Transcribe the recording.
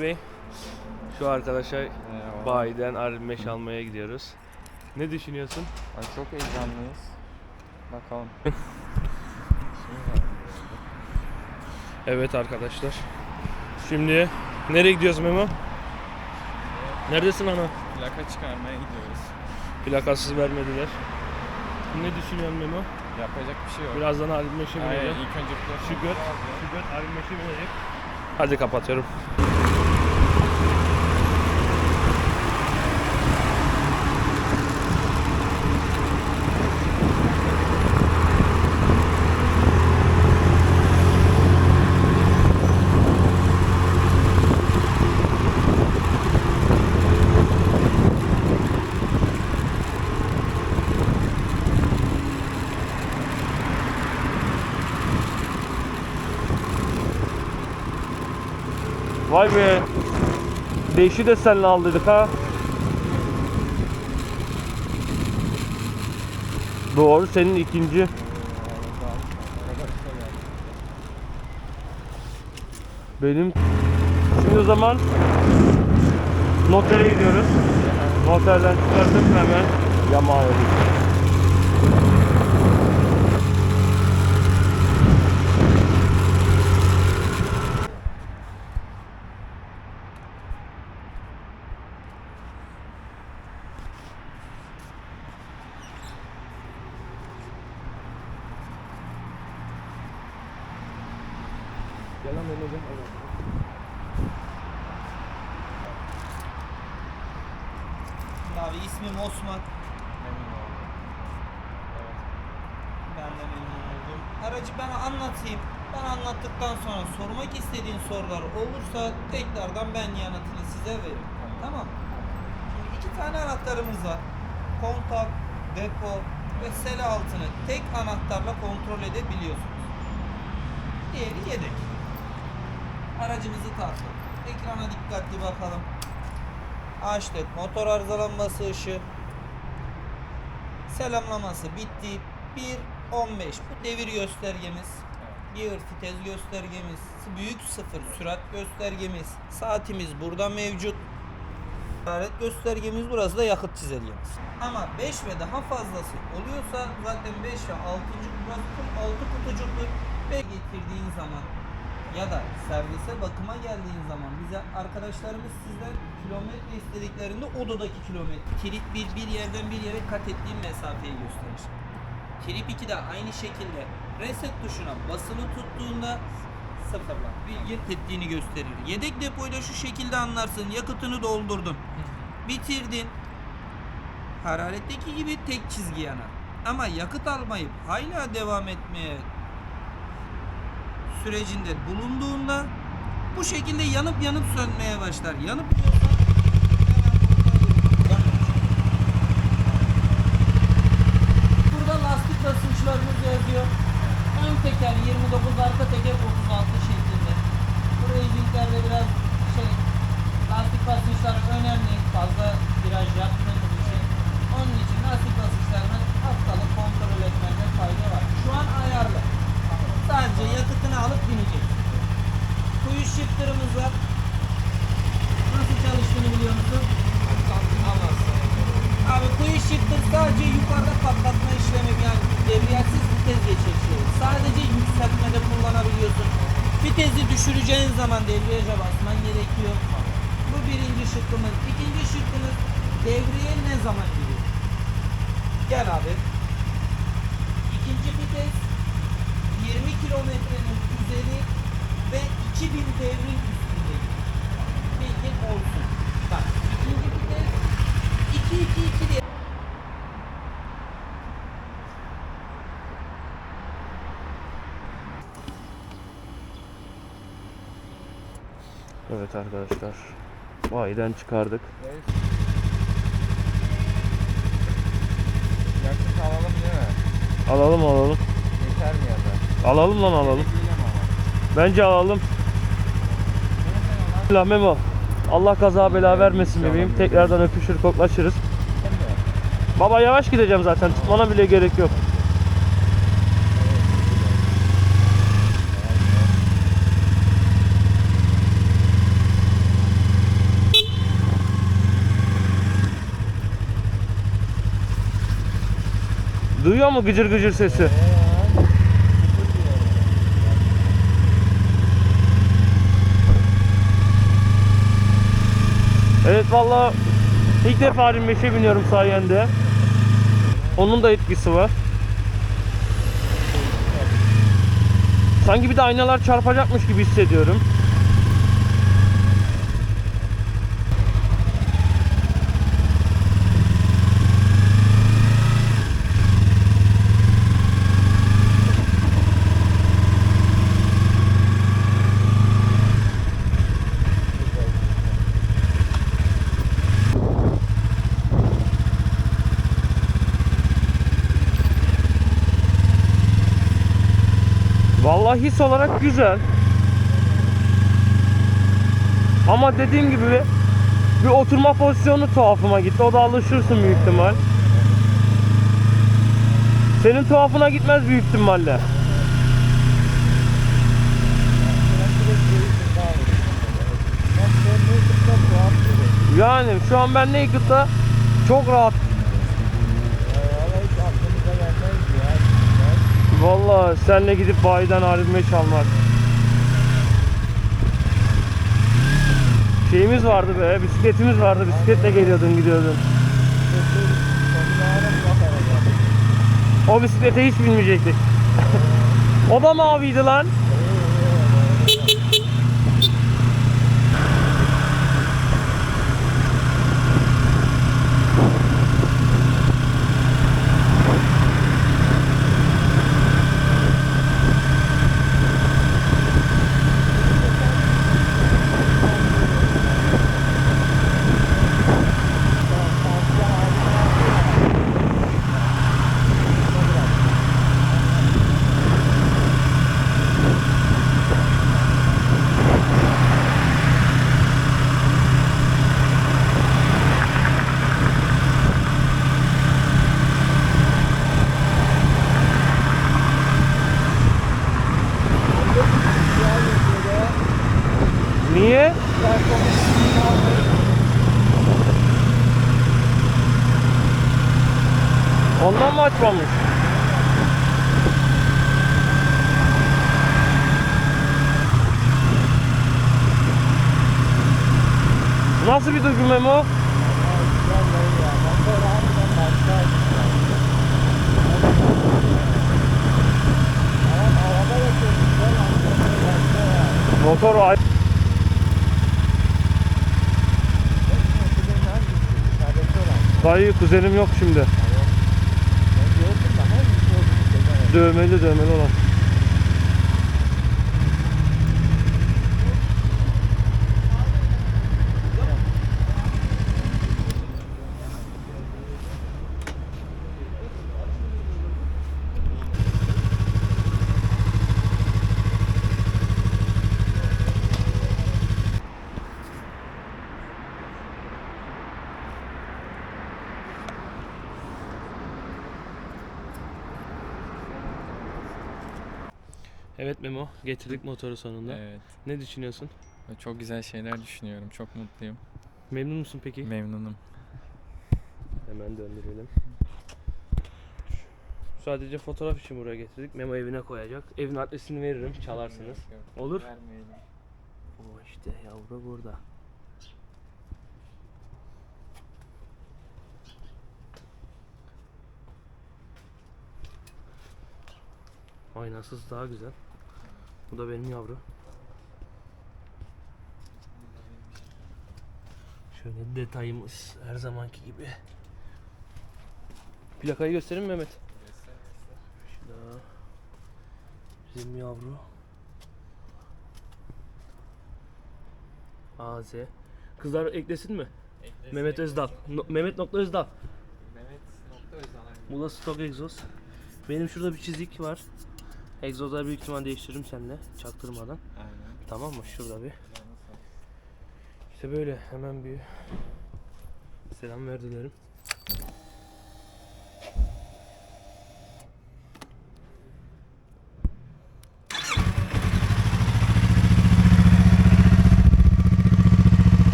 Bey, şu arkadaşa Ee, bayiden R25 almaya gidiyoruz. Ne düşünüyorsun? Ay çok heyecanlıyız. Bakalım. Evet arkadaşlar. Şimdi nereye gidiyoruz Memo? Neredesin ana? Plaka çıkarmaya gidiyoruz. Plakasız vermediler. Ne düşünüyorsun Memo? Yapacak bir şey yok. Birazdan R25'e Aynen bineceğim. ilk önce plaka Şükür, şükür R25'e binecek. Hadi kapatıyorum. Vay be. Değişi de seninle aldıydık ha. Doğru senin ikinci. Benim Şimdi o zaman notere gidiyoruz. Noterden çıkartıp hemen Yamaha'ya gidiyoruz. Gel lan Mehmet'im. Abi ismim Osman. Memnun oldum. Evet. Ben de memnun oldum. Aracı ben anlatayım. Ben anlattıktan sonra sormak istediğin sorular olursa tekrardan ben yanıtını size veririm. Tamam. Tamam. Şimdi iki tane anahtarımız var. Kontak, depo ve sele altını tek anahtarla kontrol edebiliyorsunuz. Diğeri yedek. Aracımızı taktık. Ekrana dikkatli bakalım. Açtık. Motor arızalanması ışığı. Selamlaması bitti. 1.15 bu devir göstergemiz. Bir vites göstergemiz, büyük sıfır sürat göstergemiz, saatimiz burada mevcut. Hararet göstergemiz burası da yakıt çizelgemiz. Ama 5 ve daha fazlası oluyorsa zaten 5 ve 6. burası full 6 kutucuklu ve getirdiğin zaman ya da servise bakıma geldiğin zaman bize arkadaşlarımız sizden kilometre istediklerinde odadaki kilometre. Kilit bir, bir yerden bir yere kat ettiğin mesafeyi gösterir. Trip 2 de aynı şekilde reset tuşuna basılı tuttuğunda sıfırla bilgi ettiğini gösterir. Yedek depoyla şu şekilde anlarsın. Yakıtını doldurdun. Bitirdin. Hararetteki gibi tek çizgi yanar. Ama yakıt almayıp hala devam etmeye sürecinde bulunduğunda bu şekilde yanıp yanıp sönmeye başlar. Yanıp shifter'ımız var. Nasıl çalıştığını biliyor musun? Abi kuyu shifter sadece yukarıda patlatma işlemi yani debriyatsız vites geçişi. Sadece yükseltmede kullanabiliyorsun. Vitesi düşüreceğin zaman debriyaja basman gerekiyor. Bu birinci şıkkımız. İkinci şıkkımız devreye ne zaman giriyor? Gel abi. İkinci vites 20 kilometrenin üzeri ve 2000 devrin üstünde. Bilgin olsun. Bak ikinci vites 2-2-2 diye. Evet arkadaşlar. Bayiden çıkardık. Reis. Yakıt alalım değil mi? Alalım alalım. Yeter mi ya da? Alalım lan alalım. Bence alalım. La Memo. Allah kaza bela vermesin bebeğim. Tekrardan öpüşür, koklaşırız. Baba yavaş gideceğim zaten. Tutmana bile gerek yok. Duyuyor mu gıcır gıcır sesi? Evet valla ilk defa 25'e biniyorum sayende. Onun da etkisi var. Sanki bir de aynalar çarpacakmış gibi hissediyorum. His olarak güzel. Ama dediğim gibi bir oturma pozisyonu tuhafıma gitti. O da alışırsın büyük ihtimal. Senin tuhafına gitmez büyük ihtimalle. Yani şu an ben Naked'da çok rahat. Vallahi senle gidip bayiden R25 çalmak. Şeyimiz vardı be, bisikletimiz vardı. Bisikletle geliyordun, gidiyordun. O bisiklete hiç binmeyecektik. o da maviydi lan. Ondan mı açmamış? Nasıl bir duygu Memo? Motor ay- Dayı kuzenim yok şimdi. Dövmeli dövmeli olan. Evet Memo, getirdik motoru sonunda. Evet. Ne düşünüyorsun? Çok güzel şeyler düşünüyorum. Çok mutluyum. Memnun musun peki? Memnunum. Hemen döndürelim. Sadece fotoğraf için buraya getirdik. Memo evine koyacak. Evin adresini veririm, çalarsınız. Olur. Vermeyelim. O işte yavru burada. Aynasız daha güzel. Bu da benim yavru. Şöyle detayımız her zamanki gibi. Plakayı göstereyim mi Mehmet? Bizim yavru. AZ. Kızlar eklesin mi? Mehmet Özdal. No- Mehmet nokta Özdal. Mehmet nokta Özal. Bu da stok egzoz. Benim şurada bir çizik var. Egzozları büyük ihtimal değiştiririm seninle çaktırmadan. Aynen. Tamam mı? Şurada bir. İşte böyle hemen bir selam verdilerim.